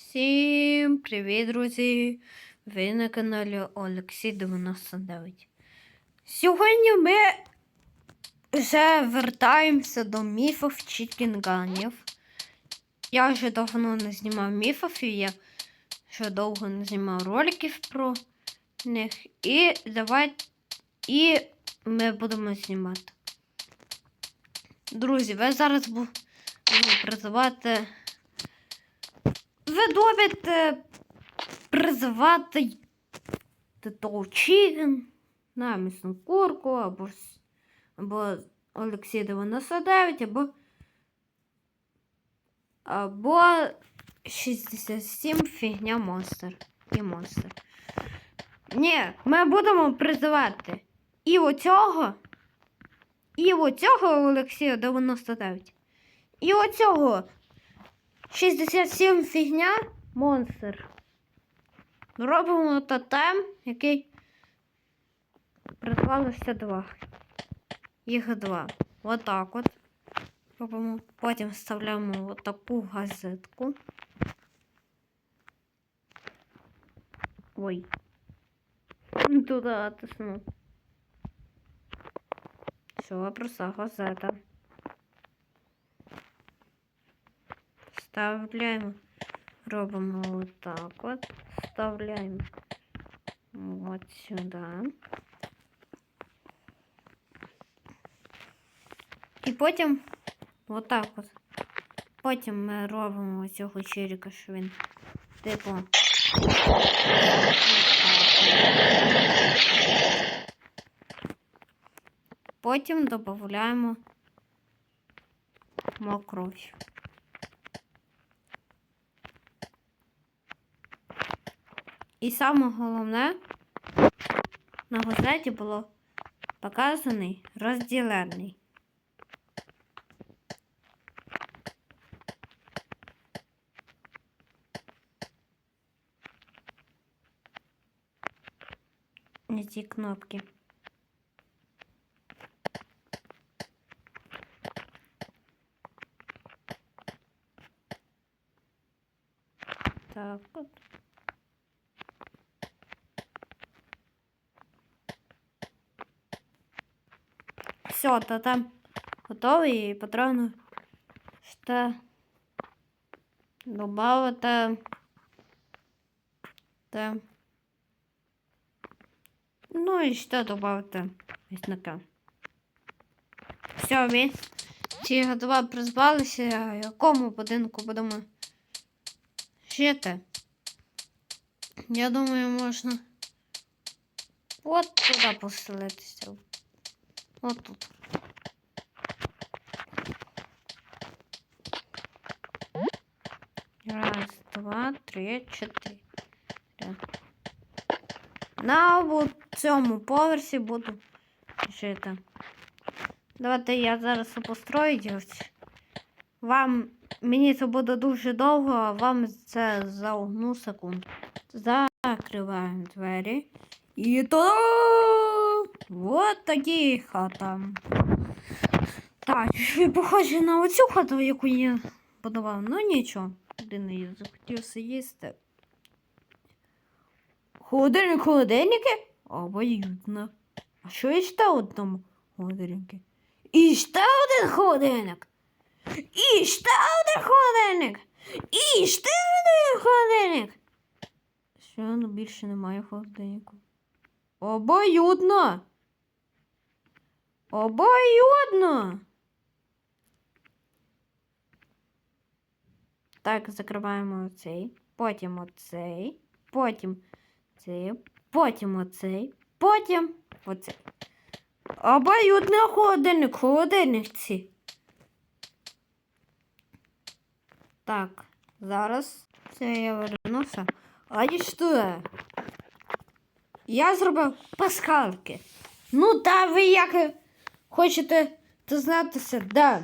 Всім привіт, друзі! Ви на каналі Олексій 99. Сьогодні ми вже вертаємося до міфів чікінганів. Я вже давно не знімав міфів, і я ще довго не знімав роликів про них. І давай і ми будемо знімати. Друзі, ви зараз будемо призивати ви добите призивати того Чіган на місну курку або, або Олексій 99, або або 67 фігня монстр. І монстр. Ні, ми будемо призивати і оцього, і оцього Олексія 99. І оцього 67 фігня монстр. Робимо тотем, який призвалося два. Їх два. Отак от. Робимо. Потім вставляємо отаку газетку. Ой. Туди натисну. Все, просто газета. Вставляємо. Робимо отак от. Вставляємо от сюди. І потім отак от. Потім ми робимо цього черіка, що він типу. Потім додаємо мокров. І саме головне, на газеті було показаний розділений. Не ці кнопки. Так от. Все, то там готовий і потрібно ще добавити те. Ну і ще додати вісника. Все, ми ці готова призвалися, якому будинку будемо жити. Я думаю, можна от туди поселитися. От тут. Раз, два, три, чотири. На цьому поверсі буду жити. Давайте я зараз построю. Вам мені це буде дуже довго, а вам це за одну секунду. Закриваємо двері. І то от такі хата. Так, похоже на оцю хату, яку я будував. Ну нічого, один її захотівся їсти. Холодильник, холодильники? Обоюдно. А що і ще одному холодильнику? І ще один холодильник. І ще один холодильник. І ще один холодильник. Що ну більше немає холодильнику? Обоюдно. Обоюдно. Так, закриваємо оцей, потім оцей, потім цей, потім оцей, потім оцей. Обоюдний холодильник, холодильник ці. Так, зараз це я вернуся. А що? Я зробив пасхалки. Ну, та ви як хочете дізнатися, да.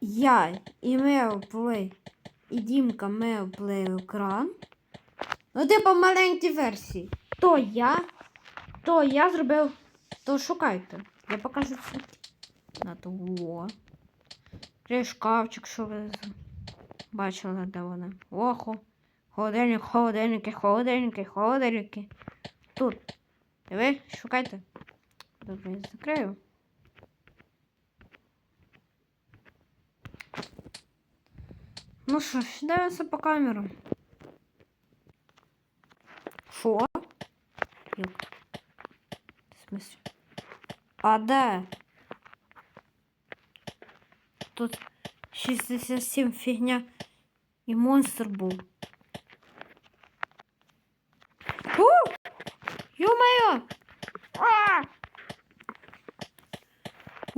Я і Меоплей, і Дімка Меоплей екран. Ну, типу маленькі версії. То я, то я зробив, то шукайте. Я покажу це. На того. Шкафчик, що ви бачила, де вони. Охо. Холодильник, холодильники, холодильники, холодильники. Тут. Диви, шукайте. давай я закрою. Ну что ж, по камерам. Шо? Ёк. В смысле? А, да. Тут 67 фигня и монстр был. Ё-моё!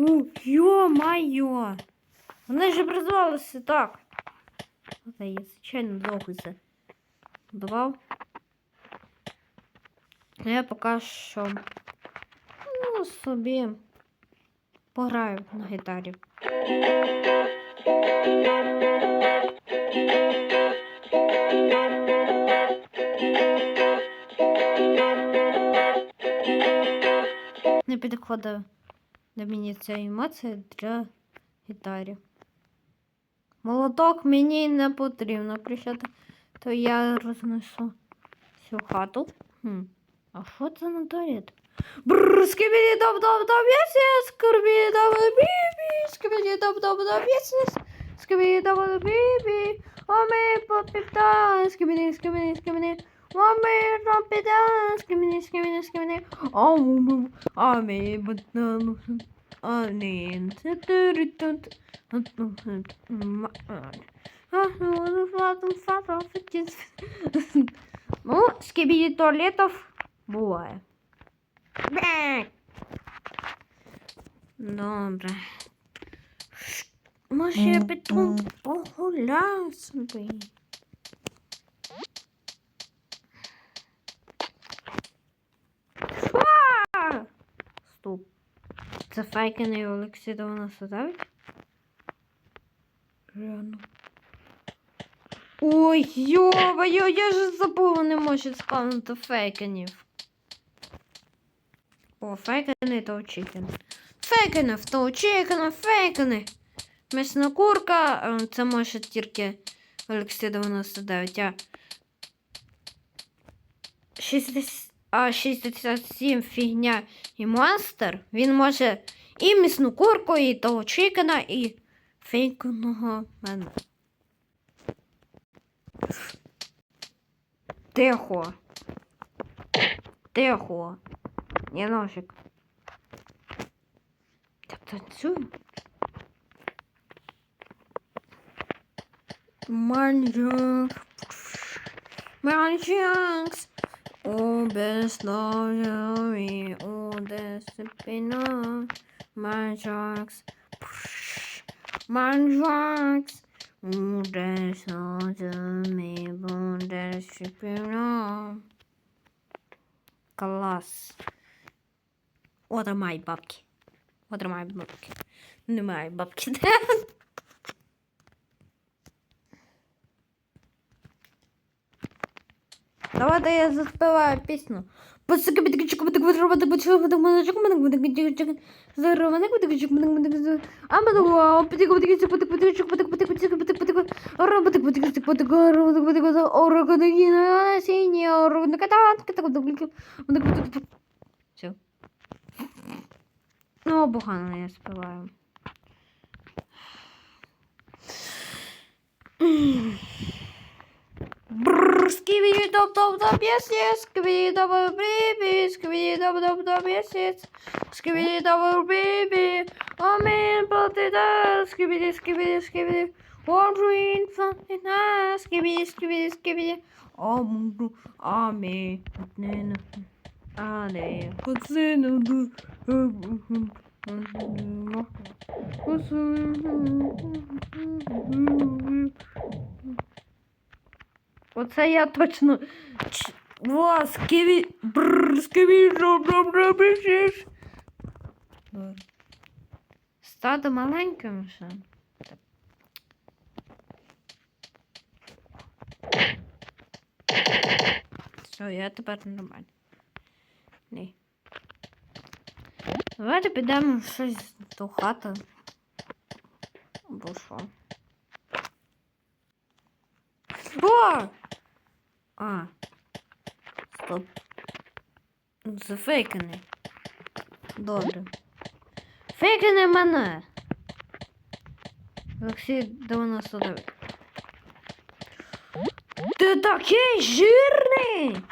О, ё-моё! Вони ж образувалися так. Та я звичайно довго це давав. А я поки що ну, собі пограю на гітарі. Не підходить до мені ця емоція для гітарі. Молоток мені не потрібно прищати, то я рознесу всю хату. Хм. А що це на туалет? Бррр, скибіді доб доб доб єсіс, скибіді доб бібі, скибіді доб доб доб єсіс, скибіді доб доб бібі, омі попіта, скибіді, скибіді, скибіді, омі попіта, скибіді, скибіді, скибіді, омі, омі, банану, омі, тутурутут, Ну, скибіді туалетов. Бе. Добре. Може, я піду погуляю собі. А! Стоп. Це фейки не Олексій до нас задавить? Реально. Ой, йо-моє, я ж забула, не можу спавнити фейкенів. О, фейкени то чикен. Фейкени, то чикен, фейкени. Місна курка, е, це може тільки Олексій 99, а 60, а 67 фігня і монстр, він може і місну курку, і того чикена, і фейканого мене. Тихо. Тихо. Не ножик. Так танцюємо. Маньяк. Маньякс. О, безслові, о, дисципліна. Маньякс. Маньякс. О, безслові, о, дисципліна. Клас. От мої бабки. От мої бабки. Немає бабки. Давайте я заспіваю пісню. Все. Ну, погано я співаю. Бррр, скибиди доп доп доп yes. Yes, скибиди доп baby, скибиди доп доп доп yes yes, скибиди доп baby, oh man, but it does, скибиди скибиди скибиди, wondering something else, скибиди скибиди скибиди, oh mungu, oh Оце я точно. Ч- Во, скиві. Бррр, скиві, добре, біжиш. Стадо маленьким вже. Все, я тепер нормально. Ні. Давайте підемо щось до хати. Або що. О! А. Стоп. Зафейканий. Добре. Фейкани мене. Олексій 99. Ти такий жирний!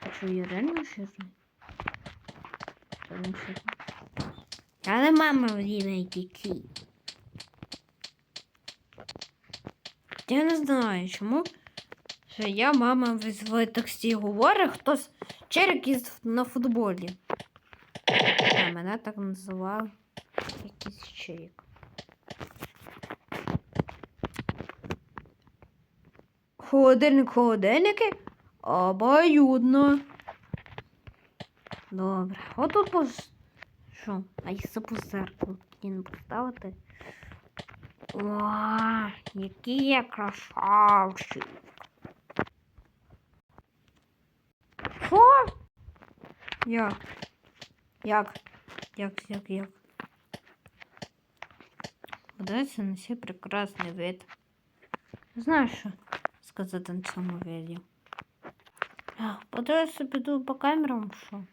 А що, я реально жирний? Але мама вділа дітей. Я не знаю, чому. Я мама в тексті говорить, хтось черик із на футболі. А мене так називав якийсь черик. Холодильник, холодильники. Обоюдно. Добре. Отут пос... Що? А якщо по не поставити? О, який я красавчик. Що? Як? Як? Як, як, як? Подивіться на цей прекрасний вид. Знаєш, що сказати на цьому відео? Подивися, піду по камерам, що?